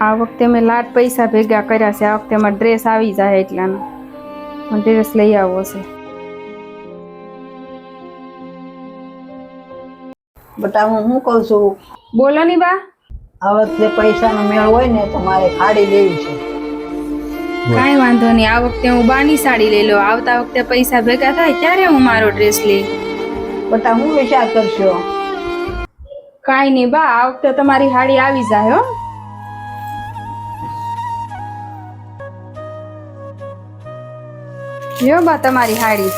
આ વખતે મેં લાટ પૈસા ભેગા કર્યા છે. આ વખતે મારો ડ્રેસ આવી જાય એટલાનો ડ્રેસ લઈ આવવો છે. બટા હું શું કહું છું? બોલો ની બા. આ વખતે પૈસાનો મેળ હોય ને તો મારે ખાડી લેવી છે. કાંઈ વાંધો નહીં. આ વખતે હું બાની સાડી લઈ લઉં. આવતા વખતે પૈસા ભેગા થાય ત્યારે હું મારો ડ્રેસ લઈ. બટા હું વિચાર કરશો? કાંઈ નહીં બા આ વખતે તમારી હાડી આવી જાય હો. લ્યો બા તમારી હાડી.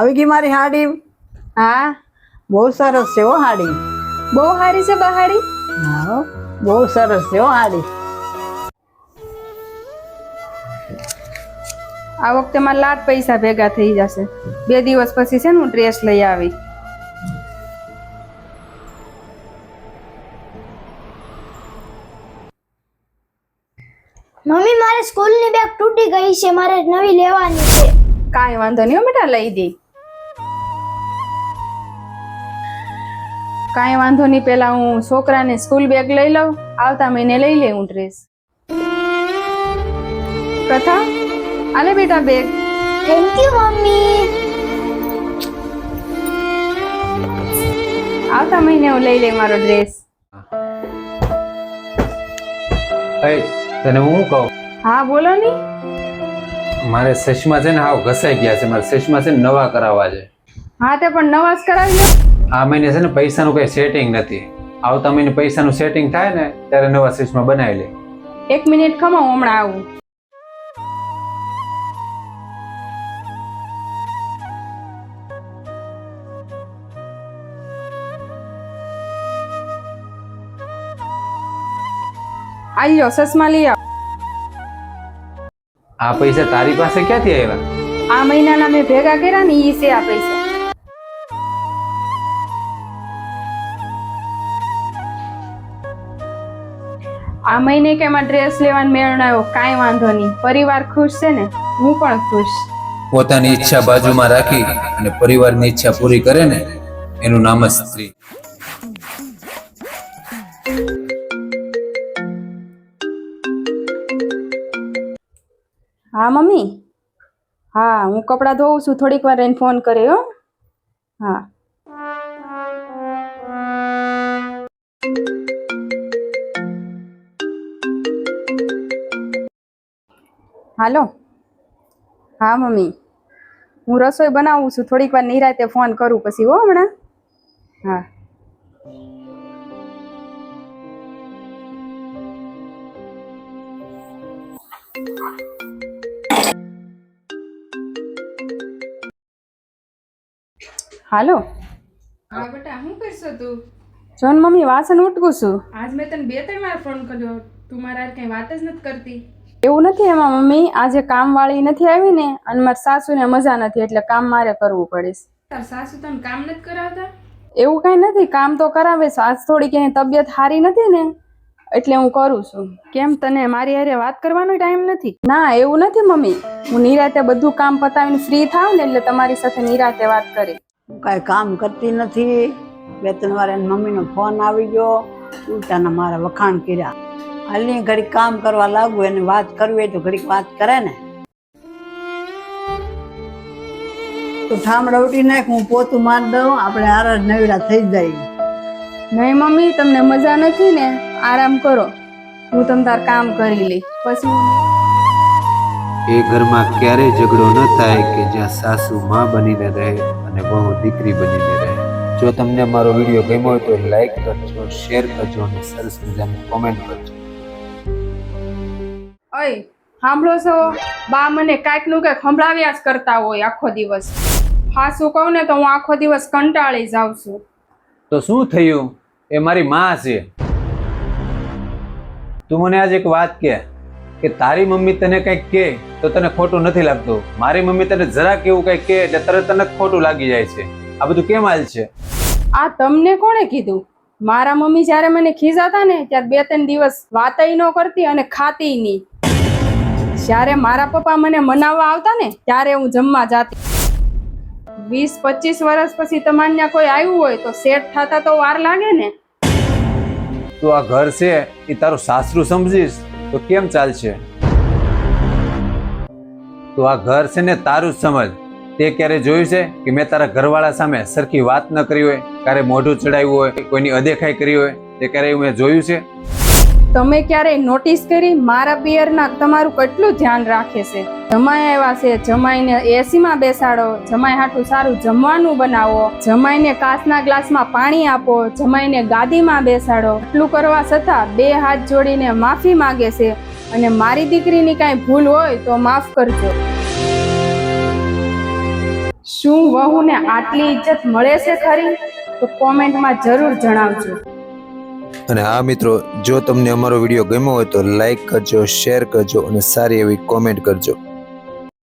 આવી ગઈ મારી હાડી? હા. બહુ સરસ છે હો હાડી. બહુ સારી છે બા હાડી? હા બહુ સરસ છે હો હાડી. આ વખતે મારા લાટ પૈસા ભેગા થઈ જશે. બે દિવસ પછી છે ને હું ડ્રેસ લઈ આવી. મમ્મી મારે સ્કૂલની બેગ તૂટી ગઈ છે મારે નવી લેવાની છે. કાંઈ વાંધો નહીં હો બેટા લઈ દે. કાંઈ વાંધો નહીં પહેલાં હું છોકરાને સ્કૂલ બેગ લઈ લઉં આવતા મહિને લઈ લે હું ડ્રેસ. કથા આલે બેટા બેગ. Thank you mummy. આવતા મહિને હું લઈ લઈ મારો ડ્રેસ. એ તને હું કહું? હા બોલો ની. મારે ચશ્મા છે ને હાવ ઘસાઈ ગયા છે. મારે ચશ્મા છે ને નવા કરાવવા છે. હા તે પણ નવાજ કરાવી લો. આ મહિને છે ને પૈસાનું કઈ સેટિંગ નથી. આવતા મહિને પૈસાનું સેટિંગ થાય ને ત્યારે નવા ચશ્મા બનાવી લે. એક મિનિટ ખમો હમણાં આવું. આલ્યો સસમા લઈ આવ. આ પૈસા તારી પાસે ક્યાંથી આવ્યા? આ મહિનાના મેં ભેગા કર્યા ને ઈ છે આ પૈસા. આ મહિને કે એમાં ડ્રેસ લેવાનો મેળણાયો કાઈ કાંઈ વાંધો નહીં. પરિવાર ખુશ છે ને હું પણ ખુશ. પોતાની ઈચ્છા બાજુમાં રાખી અને પરિવારની ઈચ્છા પૂરી કરે ને એનું નામ જ સ્ત્રી. હા, મમ્મી? હા, હું કપડાં ધોઉં છું. થોડીક વાર એને ફોન કર્યો હો. હાલો. હા, મમ્મી. હું રસોઈ બનાવું છું. થોડીક વાર નિરાતે ફોન કરું પછી, હો, હમણાં. હા. હાલો. હા બેટા શું કરશો તું? જોન મમ્મી વાસણ ઉટકું છું. આજ મેં તને બે ત્રણ વાર ફોન કર્યો. તું મારા કઈ વાત જ નથી કરતી. એવું નથી એમાં મમ્મી. આજે કામવાળી નથી આવી ને અને મારા સાસુને મજા નથી એટલે કામ મારે કરવું પડે. તાર સાસુ તને કામ નથી કરાવતા? એવું કઈ નથી. કામ તો કરાવે છે. આજ થોડી ક્યાંય તબિયત સારી નથી ને એટલે હું કરું છું. કેમ તને મારી હારે વાત કરવાનો ટાઈમ નથી? ના એવું નથી મમ્મી. હું નિરાતે બધું કામ પતાવીને ફ્રી થાવ ને એટલે તમારી સાથે નિરાતે વાત કરી હું કાંઈ કામ કરતી નથી. બે ત્રણ વાર એની મમ્મીનો ફોન આવી ગયો. ઉલટાના મારા વખાણ કર્યા. હાલની ઘડીક કામ કરવા લાગુ એને વાત કરવી હોય તો ઘડીક વાત કરે ને. તું ઠામડા ઉઠી નાખ હું પોતું માર દઉં. આપણે આરા નવીડા થઈ જાય. નહીં મમ્મી તમને મજા નથી ને? આરામ કરો. હું તમ તાર કામ કરી લઈ. પછી એ ઘરમાં ક્યારેય ઝઘડો ન થાય કે જ્યાં સાસુ માં બનીને રહે. અને બહુ દીકરી બનીને રહે. જો તમને મારો વીડિયો ગમ્યો હોય તો લાઈક કરજો શેર કરજો અને સરસ મજાની કોમેન્ટ કરજો. અય સાંભળો છો? બા મને કાંઈકનું કાંઈક સંભળાવ્યા જ કરતા હોય આખો દિવસ. હાસું કહું ને તો હું આખો દિવસ કંટાળી જાઉં છું. તો શું થયું? એ મારી માં છે. તું મને આજે એક વાત કે. કે તારી મમ્મી તને કંઈક કહે તો તને ખોટું નથી લાગતું. મારી મમ્મી તને જરાક એવું કંઈક કહે એટલે તરત તને ખોટું લાગી જાય છે. આ બધું કેમ હાલ છે? આ તમને કોણે કીધું? મારા મમ્મી જ્યારે મને ખીજાતા ને ત્યારે બે ત્રણ દિવસ વાતય ન કરતી અને ખાતી નહીં. જ્યારે મારા પપ્પા મને મનાવવા આવતા ને ત્યારે હું જમવા જાતી. વીસ પચીસ વર્ષ પછી તમારે કોઈ આવ્યું હોય તો સેટ થતા તો વાર લાગે ને. તું આ ઘર છે એ તારું સાસરું સમજીશ? તો કેમ ચાલશે? તો આ ઘર છે ને તારું જ સમજ. તે ક્યારે જોયું છે કે મેં તારા ઘરવાળા સામે સરખી વાત ન કરી હોય, ક્યારે મોઢું ચડાવ્યું હોય, કોઈની અદેખાઈ કરી હોય, તે ક્યારે મેં જોયું છે? તમે ક્યારેય નોટિસ કરી મારા પિયરના તમારું કેટલું ધ્યાન રાખે છે? જમાઈ આવ્યા છે, જમાઈને એસીમાં બેસાડો, જમાઈ હાટું સારું જમવાનું બનાવો, જમાઈને કાચના ગ્લાસમાં પાણી આપો, જમાઈને ગાદીમાં બેસાડો. એટલું કરવા છતાં બે હાથ જોડીને માફી માગે છે અને મારી દીકરીની કાંઈ ભૂલ હોય તો માફ કરજો. શું વહુને આટલી ઇજ્જત મળે છે ખરી? તો કોમેન્ટમાં જરૂર જણાવજો. અને હા, મિત્રો, જો તમને અમારો વીડિયો ગમ્યો હોય તો લાઈક કરજો, શેર કરજો અને સારી એવી કોમેન્ટ કરજો.